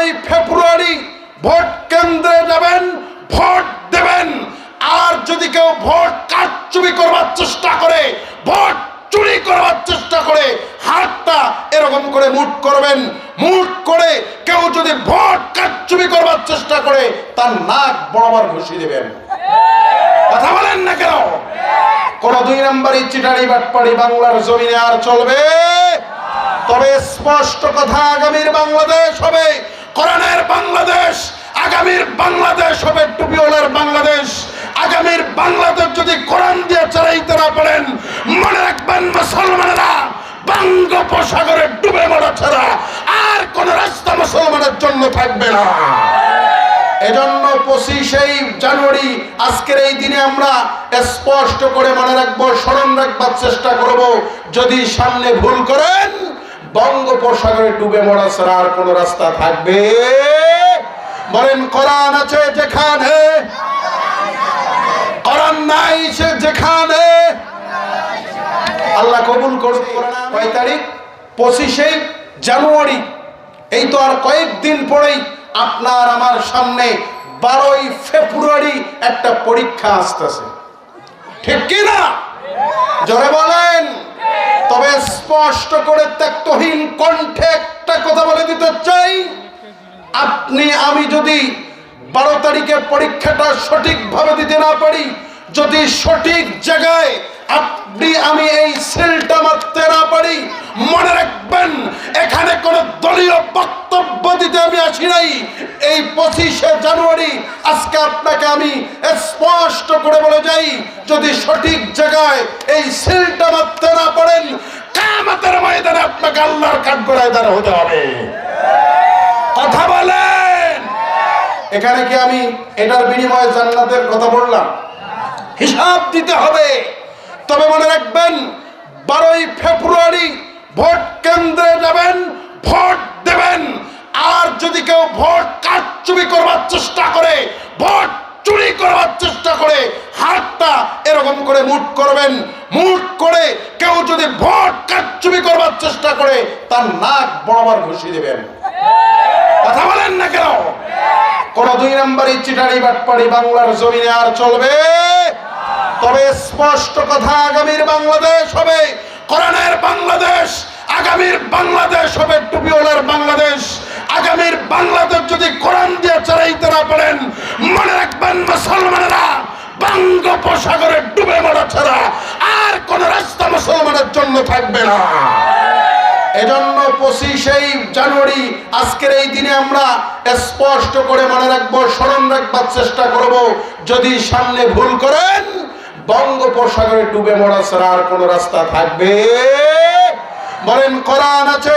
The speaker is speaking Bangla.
বারোই ফেব্রুয়ারি ভোট কেন্দ্রে যাবেন, ভোট দেবেন। আর যদি কেউ ভোট কারচুপি করবার চেষ্টা করে, ভোট চুরি করবার চেষ্টা করে, হাতটা এরকম করে মুট করবেন। মুট করে কেউ যদি ভোট কারচুপি করবার চেষ্টা করে, তার নাক বরাবর ঘুষিয়ে দেবেন। কথা বলেন না কেন? কোন দুই নম্বরই চিটারি বাটপাড়ি বাংলার জমিনে আর চলবে। তবে স্পষ্ট কথা, আগামীর বাংলাদেশ হবে। কোরআনের বাংলাদেশ, আগামীর বাংলাদেশ হবে টুপিওয়ালার বাংলাদেশ। আগামীর বাংলাদেশ যদি কোরআন দিয়ে চালাইতে না পারেন, মনে রাখবেন মুসলমানেরা বঙ্গোপসাগরে ডুবে মরা ছাড়া আর কোন রাস্তা মুসলমানের জন্য থাকবে না। এজন্য পঁচিশেই জানুয়ারি, আজকের এই দিনে আমরা স্পষ্ট করে মনে রাখব, স্মরণ রাখবার চেষ্টা করব, যদি সামনে ভুল করেন বঙ্গোপসাগরে ডুবে মরা ছাড়া আর কোন রাস্তা থাকবে? বলেন, কোরআন আছে যেখানে? কোরআন নাই সে যেখানে? আল্লাহ কবুল করবে কয় তারিখ? পঁচিশে জানুয়ারি। এই তো আর কয়েকদিন পরেই আপনার আমার সামনে বারোই ফেব্রুয়ারি একটা পরীক্ষা আসতেছে। ঠিক কি না জোরে বলেন। তবে স্পষ্ট করে ত্যাক্তহীন কণ্ঠে একটা কথা বলে দিতে চাই। আপনি, আমি যদি বারো তারিখে পরীক্ষাটা সঠিকভাবে দিতে না পারি, যদি সঠিক জায়গায় আপনি, আমি এই সেলটা মারতে না পারি, মনে রাখবেন, এখানে কোন দলীয় বক্তব্য দিতে আমি আসি নাই। এই পঁচিশে জানুয়ারি, আজকে আপনাকে আমি স্পষ্ট করে বলে যাই, যদি সঠিক জায়গায় এই সেলটা মারতে না পারেন কামাতের ময়দানে আপনাকে আল্লাহর কাঠগড়ায় দ্বারা হতে হবে। কথা বলেন। এখানে কি আমি এটার বিনিময়ে জান্নাতের কথা বললাম? হিসাব দিতে হবে। তবে মনে রাখবেন, বারোই ফেব্রুয়ারি ভোট কেন্দ্রে যাবেন, ভোট দেবেন। আর যদি কেউ ভোট কারচুপি চেষ্টা করে ভোট চুরি করবার চেষ্টা করে, হাতটা এরকম করে মুট করবেন মুট করে কেউ যদি ভোট কারচুপি করবার চেষ্টা করে, তার নাক বরাবর ঘুষিয়ে দেবেন। কথা বলেন না কেন? কোন দুই নম্বরই চিটারি বাটপাড়ি বাংলার জমিনে আর চলবে। তবে স্পষ্ট কথা, আগামীর বাংলাদেশ হবে, কোরআনের বাংলাদেশ, আগামীর বাংলাদেশ হবে, টুপিওয়ালার বাংলাদেশ। আগামীর বাংলাদেশ যদি কোরআন দিয়ে চালাইতে না পারেন, মনে রাখবেন মুসলমানেরা বঙ্গোপসাগরে ডুবে মরা ছাড়া আর কোন রাস্তা মুসলমানের জন্য থাকবে না। এজন্য পঁচিশেই জানুয়ারি, আজকের এই দিনে আমরা স্পষ্ট করে মনে রাখব, স্মরণ রাখবার চেষ্টা করব, যদি সামনে ভুল করেন, বঙ্গোপসাগরে ডুবে মরা ছাড়া আর কোন রাস্তা থাকবে। বলেন, কোরআন আছে